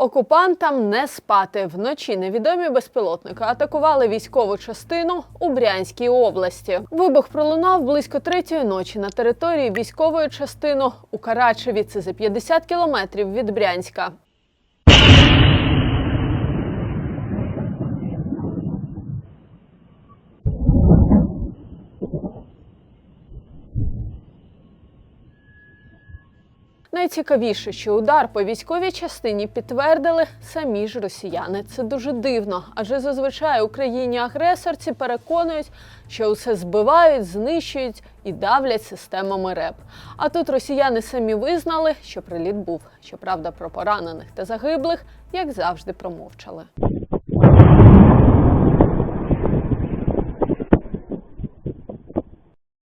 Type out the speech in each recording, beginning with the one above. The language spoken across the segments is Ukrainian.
Окупантам не спати вночі. Невідомі безпілотники атакували військову частину у Брянській області. Вибух пролунав близько третьої ночі на території військової частини у Карачеві. Це за 50 кілометрів від Брянська. Найцікавіше, що удар по військовій частині підтвердили самі ж росіяни. Це дуже дивно, адже зазвичай Україні-агресорці переконують, що усе збивають, знищують і давлять системами РЕП. А тут росіяни самі визнали, що приліт був. Щоправда, про поранених та загиблих, як завжди, промовчали.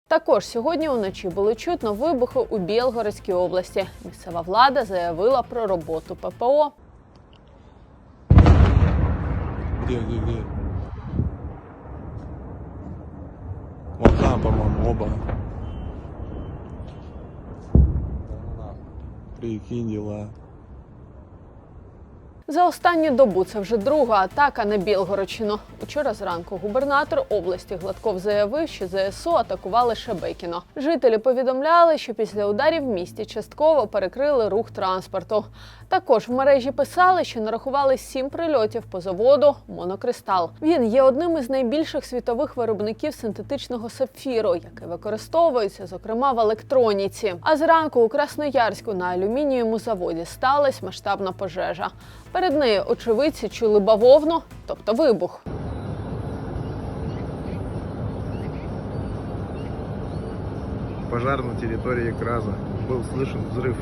Також сьогодні уночі були чутно вибухи у Білгородській області. Місцева влада заявила про роботу ППО. Где, где, где? Вот там, по-моему, оба. Прикинь дела. За останню добу це вже друга атака на Білгородщину. Учора зранку губернатор області Гладков заявив, що ЗСУ атакували Шебекіно. Жителі повідомляли, що після ударів в місті частково перекрили рух транспорту. Також в мережі писали, що нарахували сім прильотів по заводу Монокристал. Він є одним із найбільших світових виробників синтетичного сапфіру, який використовується, зокрема в електроніці. А зранку у Красноярську на алюмінієвому заводі сталася масштабна пожежа. Перед нею очевидці чули бавовну, тобто вибух. Пожар на территории Краза. Был слышен взрыв.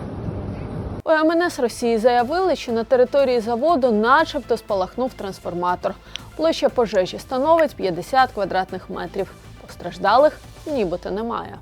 У МНС Росії заявили, що на території заводу начебто спалахнув трансформатор. Площа пожежі становить 50 квадратних метрів. Постраждалих нібито немає.